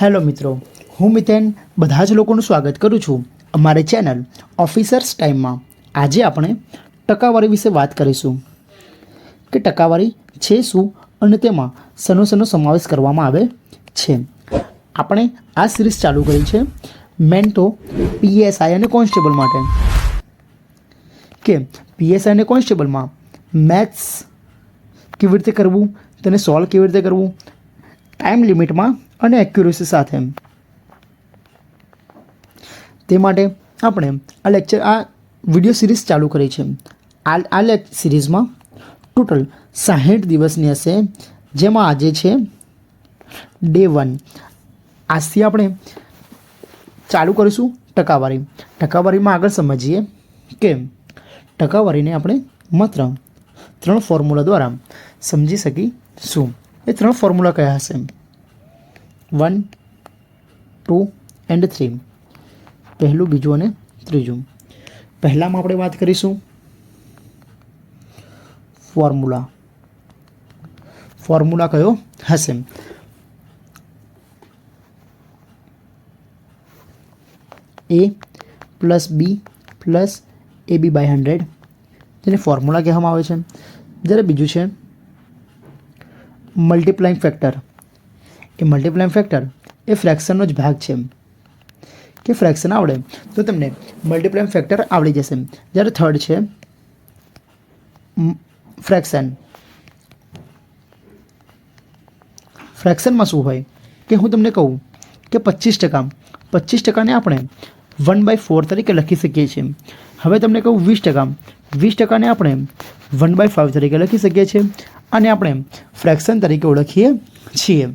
Hello મિત્રો, હું મિતેન બધા જ લોકોનું સ્વાગત કરું છું અમારી ચેનલ ઓફિસર્સ ટાઈમમાં. આજે આપણે ટકાવારી વિશે વાત કરીશું. કે ટકાવારી છે શું અને તેમાં સનો સનો સમાવેશ કરવામાં આવે છે. આપણે આ સિરીઝ ચાલુ કરી છે, મેન્ટો પીએસઆઈ અને કોન્સ્ટેબલ માટે. કે પીએસઆઈ અને કોન્સ્ટેબલમાં મેથ્સ કેવી રીતે કરવું, તેને સોલ્વ કેવી રીતે કરવું, ટાઈમ લિમિટમાં અને એક્યુરસી સાથે. તે માટે આપણે આ લેક્ચર, આ વીડિયો સિરીઝ ચાલુ કરી છે. આ આ લેક, સિરીઝમાં ટોટલ સાહીઠ દિવસની હશે. જેમાં આજે છે ડે વન. આજથી આપણે ચાલુ કરીશું ટકાવારી. ટકાવારીમાં આગળ સમજીએ કે ટકાવારીને આપણે માત્ર ત્રણ ફોર્મ્યુલા દ્વારા સમજી શકીશું. એ ત્રણ ફોર્મ્યુલા કયા હશે? One, two and three. પહેલું, બીજું અને ત્રીજું. પહેલામાં આપણે વાત કરીશું ફોર્મ્યુલા ફોર્મ્યુલા કયો હશે? A plus B plus A B by hundred જેને ફોર્મ્યુલા કહેવામાં આવે છે. જ્યારે બીજું છે મલ્ટીપ્લાઇંગ ફેક્ટર એ મલ્ટીપ્લાઇંગ ફેક્ટર એ ફ્રેક્શનનો જ ભાગ છે કે ફ્રેક્શન આવડે તો તમને મલ્ટીપ્લાઇંગ ફેક્ટર આવડી જશે જ્યારે થર્ડ છે ફ્રેક્શન ફ્રેક્શનમાં શું હોય? કે હું તમને કહું કે પચીસ ટકા. પચીસ ટકાને આપણે વન બાય ફોર તરીકે લખી શકીએ છીએ હવે તમને કહું વીસ ટકા. વીસ ટકાને આપણે વન બાય ફાઇવ તરીકે લખી શકીએ છીએ. અને આપણે ફ્રેક્શન તરીકે ઓળખીએ છીએ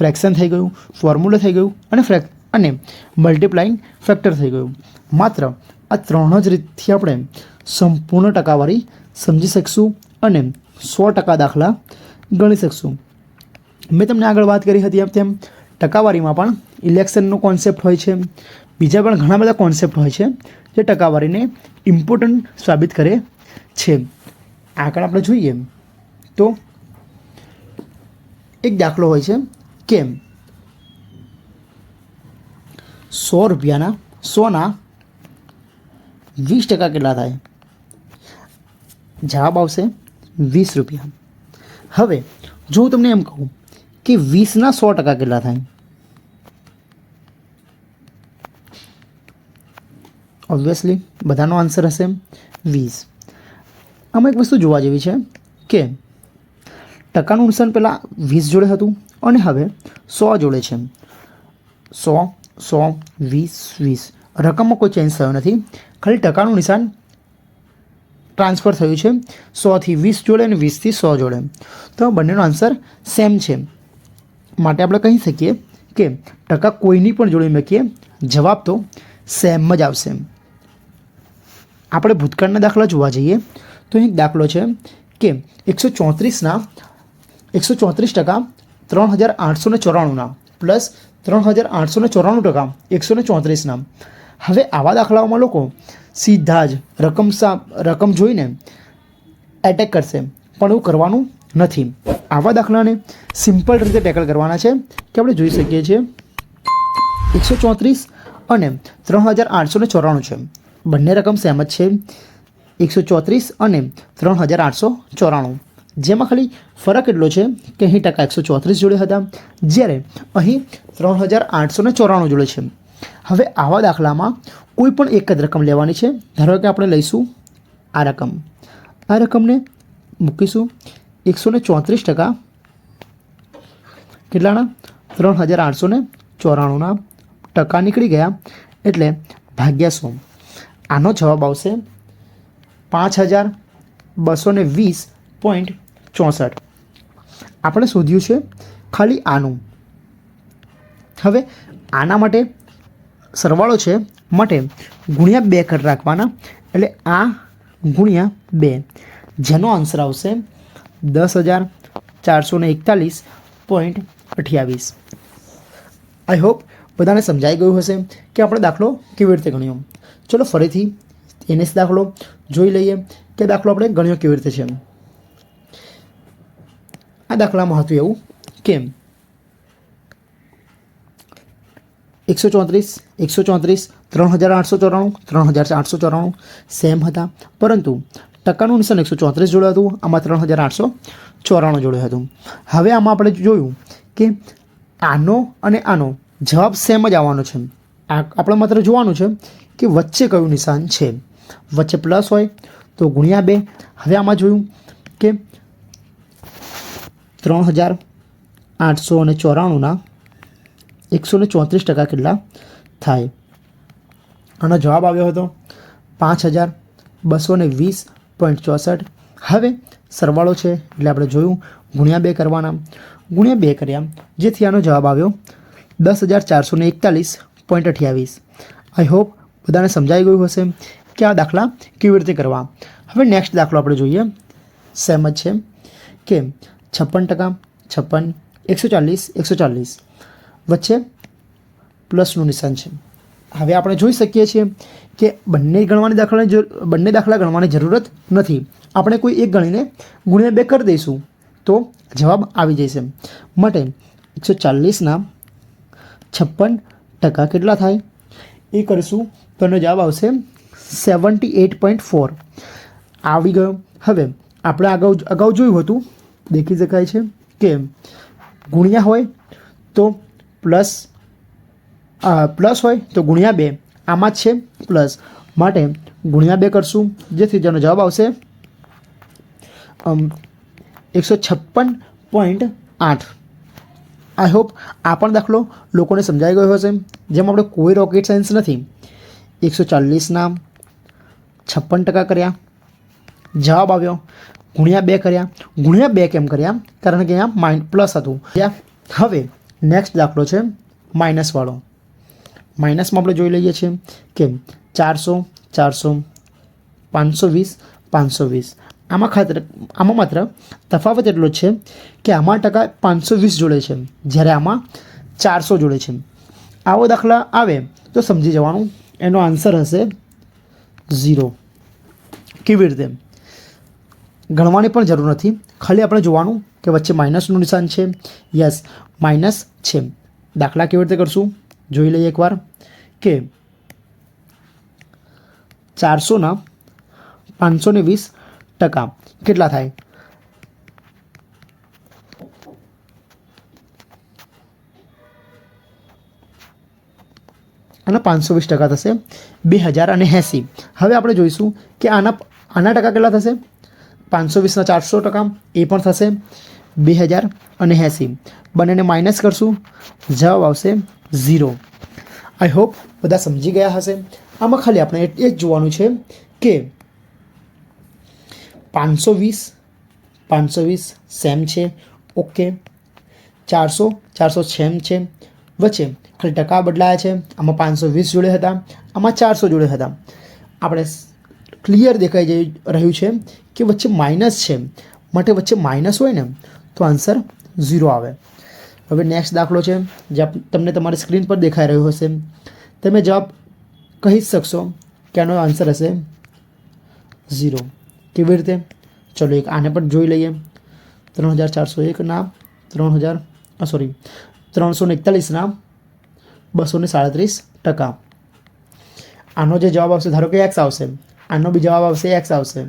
ફ્રેક્શન થઈ ગયું, ફોર્મ્યુલા થઈ ગયું અને ફ્રેક, અને મલ્ટીપ્લાઇંગ ફેક્ટર થઈ ગયું. માત્ર આ ત્રણ જ રીતથી આપણે સંપૂર્ણ ટકાવારી સમજી શકશું અને સો ટકા દાખલા ગણી શકશું. મેં તમને આગળ વાત કરી હતી તેમ, ટકાવારીમાં પણ ઇલેક્શનનો કોન્સેપ્ટ હોય છે. બીજા પણ ઘણા બધા કોન્સેપ્ટ હોય છે, જે ટકાવારીને ઇમ્પોર્ટન્ટ સાબિત કરે છે. આગળ આપણે જોઈએ તો એક દાખલો હોય છે. કે સો રૂપિયાના સોના વીસ ટકા કેટલા થાય? જવાબ આવશે વીસ રૂપિયા. હવે, જો હું તમને એમ કહું કે વીસના સો ટકા કેટલા થાય? ઓબ્વિયસલી બધાનો આન્સર હશે વીસ. આમાં એક વસ્તુ જોવા જેવી છે કે ટકાનું નુકસાન પહેલાં વીસ જોડે હતું અને હવે સો જોડે છે. સો સો, વીસ વીસ. રકમમાં કોઈ ચેન્જ થયો નથી. ખાલી ટકાનું નિશાન ટ્રાન્સફર થયું છે. સોથી વીસ જોડે અને વીસથી સો જોડે. તો બંનેનો આન્સર સેમ છે. માટે આપણે કહી શકીએ કે ટકા કોઈની પણ જોડે મૂકીએ, જવાબ તો સેમ જ આવશે. આપણે ભૂતકાળના દાખલા જોવા જઈએ, તો એક દાખલો છે કે એકસો ચોત્રીસના, એકસો ચોત્રીસ ટકા ત્રણ હજાર આઠસો ને ચોરાણુંના પ્લસ ત્રણ હજાર આઠસો ચોરાણું ટકા, એકસો ને ચોત્રીસના હવે આવા દાખલાઓમાં લોકો સીધા જ રકમ રકમ જોઈને એટેક કરશે, પણ એવું કરવાનું નથી. આવા દાખલાને સિમ્પલ રીતે ટેકલ કરવાના છે કે આપણે જોઈ શકીએ છીએ. એકસો ચોત્રીસ અને ત્રણ હજાર આઠસો ચોરાણું છે. બંને રકમ સેમ જ છે. એકસો ચોત્રીસ અને ત્રણ હજાર આઠસો ચોરાણું. જેમાં ખાલી ફરક એટલો છે કે અહીં ટકા એકસો ચોત્રીસ જોડે હતા, જ્યારે અહીં ત્રણ હજાર આઠસો ને ચોરાણું જોડે છે. હવે આવા દાખલામાં કોઈ પણ એક જ રકમ લેવાની છે. ધારો કે આપણે લઈશું આ રકમ. આ રકમને મૂકીશું એકસો ને ચોત્રીસ ટકા. કેટલાના? ત્રણ હજાર આઠસો ને ચોરાણુંના ટકા નીકળી ગયા. એટલે ભાગ્યા સો. આનો જવાબ આવશે પાંચ હજાર બસો વીસ પોઈન્ટ ચોસઠ. આપણે શોધ્યું છે ખાલી આનું. હવે આના માટે સરવાળો છે માટે ગુણ્યા બે કર રાખવાના, એટલે આ ગુણ્યા બે. જેનો આન્સર આવશે દસ હજાર ચારસો ને એકતાલીસ પોઈન્ટ અઠ્યાવીસ. આઈ હોપ બધાને સમજાઈ ગયું હશે કે આપણે દાખલો કેવી રીતે ગણ્યો. ચલો ફરીથી એનએસ દાખલો જોઈ લઈએ કે દાખલો આપણે ગણ્યો કેવી રીતે છે. આ દાખલામાં હતું એવું કેમ એકસો ચોત્રીસ એકસો ચોત્રીસ ત્રણ હજાર આઠસો ચોરાણું ત્રણ હજાર આઠસો ચોરાણું સેમ હતા પરંતુ ટકાનું નિશાન એકસો ચોત્રીસ જોડે હતું આમાં ત્રણ હજાર આઠસો ચોરાણું જોડે હતું હવે આમાં આપણે જોયું કે આનો અને આનો જવાબ સેમ જ આવવાનો છે આપણે માત્ર જોવાનું છે કે વચ્ચે કયું નિશાન છે વચ્ચે પ્લસ હોય તો ગુણ્યા બે હવે આમાં જોયું કે ત્રણ હજાર આઠસો અને ચોરાણુંના એકસો ને ચોત્રીસ ટકા કેટલા થાય? આનો જવાબ આવ્યો હતો પાંચ હજાર બસો ને વીસ પોઈન્ટ ચોસઠ. હવે સરવાળો છે એટલે આપણે જોયું ગુણ્યા બે કરવાના. ગુણ્યા બે કર્યા, જેથી આનો જવાબ આવ્યો દસ હજાર ચારસો ને એકતાલીસ પોઈન્ટ અઠ્યાવીસ. આઈ હોપ બધાને સમજાઈ ગયું હશે કે આ દાખલા કેવી રીતે કરવા. હવે નેક્સ્ટ દાખલો આપણે જોઈએ. સેમ જ છે. કે છપ્પન ટકા, છપ્પન, એકસો ચાલીસ એકસો ચાલીસ. વચ્ચે પ્લસનું નિશાન છે. હવે આપણે જોઈ શકીએ છીએ કે બંને ગણવાની દાખલાની બંને દાખલા ગણવાની જરૂરત નથી. આપણે કોઈ એક ગણીને ગુણ્યા બે કરી દઈશું, તો જવાબ આવી જશે. માટે એકસો ચાલીસના છપ્પન ટકા કેટલા થાય? એ કરીશું તો એનો જવાબ આવશે સેવન્ટી એટ પોઈન્ટ ફોર. આવી ગયો. હવે આપણે અગાઉ અગાઉ જોયું હતું દેખી શકાય છે કે ગુણ્યા હોય તો પ્લસ પ્લસ હોય તો ગુણ્યા બે. આમાં જ છે પ્લસ. માટે ગુણ્યા બે કરશું. જેથી જેનો જવાબ આવશે એકસો છપ્પન પોઈન્ટ આઠ. આઈ હોપ આ પણ દાખલો લોકોને સમજાઈ ગયો હશે. જેમ આપણે કોઈ રોકેટ સાયન્સ નથી. એકસો ચાલીસના છપ્પન ટકા કર્યા. જવાબ આવ્યો. ગુણ્યા બે કર્યા. ગુણ્યા બે કેમ કર્યા? કારણ કે અહીંયા માઇન પ્લસ હતું. હવે નેક્સ્ટ દાખલો છે માઇનસવાળો માઇનસમાં આપણે જોઈ લઈએ છીએ કે ચારસો ચારસો, પાંચસો વીસ પાંચસો વીસ. આમાં ખાતર, આમાં માત્ર તફાવત એટલો જ છે કે આમાં ટકા પાંચસો વીસ જોડે છે. જ્યારે આમાં ચારસો જોડે છે. આવો દાખલા આવે તો સમજી જવાનું. એનો આન્સર હશે ઝીરો કેવી રીતે? ગણવાની પણ જરૂર નથી. ખાલી આપણે જોવાનું કે વચ્ચે માઇનસનું નિશાન છે. યસ, માઇનસ છે. દાખલા કેવી રીતે કરશું? જોઈ લઈએ એકવાર કે ચારસોના પાંચસો ને વીસ ટકા કેટલા થાય? આના પાંચસો વીસ ટકા થશે. બે હજાર અને એંસી. હવે આપણે જોઈશું કે આના આના ટકા કેટલા થશે? પાંચસો વીસના ચારસો ટકા એ પણ થશે. બે હજાર અને એંસી. બંનેને માઇનસ કરશું. જવાબ આવશે ઝીરો આઈ હોપ બધા સમજી ગયા હશે. આમાં ખાલી આપણે એ જ જોવાનું છે કે પાંચસો વીસ પાંચસો વીસ સેમ છે. ઓકે ચારસો ચારસો સેમ છે. વચ્ચે ખાલી ટકા બદલાયા છે. આમાં પાંચસો વીસ જોડે હતા. આમાં ચારસો જોડે હતા. આપણે ક્લિયર દેખાઈ જઈ રહ્યું છે કે વચ્ચે માઇનસ છે. માટે વચ્ચે માઇનસ હોય ને, તો આન્સર ઝીરો આવે. હવે નેક્સ્ટ દાખલો છે, જે તમને તમારી સ્ક્રીન પર દેખાઈ રહ્યો હશે. તમે જવાબ કહી જ શકશો કે આનો આન્સર હશે ઝીરો કેવી રીતે? ચલો એક આને પણ જોઈ લઈએ. ત્રણ હજાર ચારસો એકના ત્રણ હજાર સોરી ત્રણસો ને એકતાલીસના બસો ને સાડત્રીસ ટકા. આનો જે જવાબ આવશે, ધારો કે એક્સ આવશે. આનો બી જવાબ આવશે એક્સ આવશે.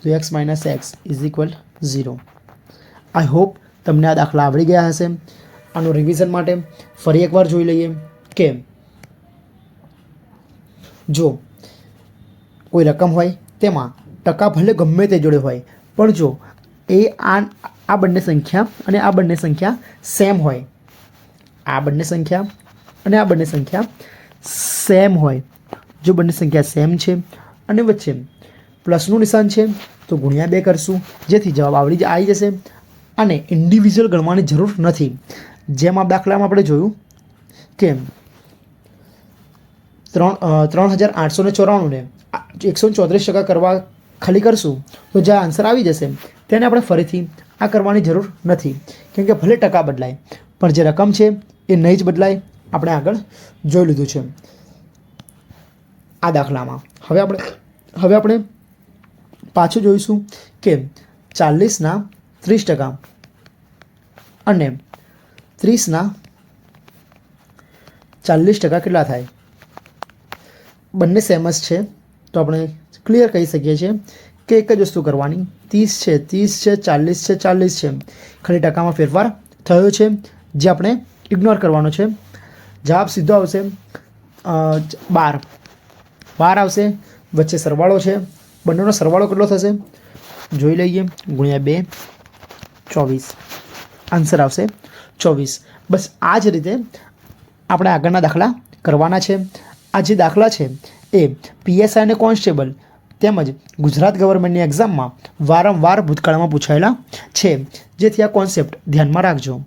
તો X minus X is equal zero I hope તમને આ દાખલા આવડી ગયા હશે. આનું રિવિઝન માટે ફરી એકવાર જોઈ લઈએ કે જો કોઈ રકમ હોય તેમાં ટકા ભલે ગમે તે જોડે હોય, પણ જો એ આ આ બંને સંખ્યા અને આ બંને સંખ્યા સેમ હોય. આ બંને સંખ્યા અને આ બંને સંખ્યા સેમ હોય. જો બંને સંખ્યા સેમ છે અને વચ્ચે પ્લસનું નિશાન છે, તો ગુણ્યા બે કરશું. જેથી જવાબ આવડી જ આવી જશે અને ઇન્ડિવિજ્યુઅલ ગણવાની જરૂર નથી. જેમ આ દાખલામાં આપણે જોયું કે ત્રણ ત્રણ હજાર આઠસો ને ચોરાણુંને એકસો ચોત્રીસ ટકા કરવા ખાલી કરશું, તો જે આન્સર આવી જશે, તેને આપણે ફરીથી આ કરવાની જરૂર નથી. કેમ કે ભલે ટકા બદલાય, પણ જે રકમ છે, એ નહીં જ બદલાય. આપણે આગળ જોઈ લીધું છે. આ દાખલામાં. હવે આપણે હવે આપણે પાછું જોઈશું કે ચાલીસના ત્રીસ ટકા અને ત્રીસના ચાલીસ ટકા કેટલા થાય? બંને સેમ જ છે. તો આપણે ક્લિયર કહી શકીએ છીએ કે એક જ વસ્તુ કરવાની. ત્રીસ છે ત્રીસ છે, ચાલીસ છે ચાલીસ છે. ખાલી ટકામાં ફેરફાર થયો છે, જે આપણે ઇગ્નોર કરવાનો છે. જવાબ સીધો આવશે બાર. બાર આવશે વચ્ચે સરવાળો છે. બંનેનો સરવાળો કેટલો થશે? જોઈ લઈએ. ગુણ્યા બે, ચોવીસ. આન્સર આવશે ચોવીસ. બસ આ જ રીતે આપણે આગળના દાખલા કરવાના છે. આ જે દાખલા છે એ પીએસઆઈ અને કોન્સ્ટેબલ તેમજ ગુજરાત ગવર્મેન્ટની એક્ઝામમાં વારંવાર ભૂતકાળમાં પૂછાયેલા છે. જેથી આ કોન્સેપ્ટ ધ્યાનમાં રાખજો.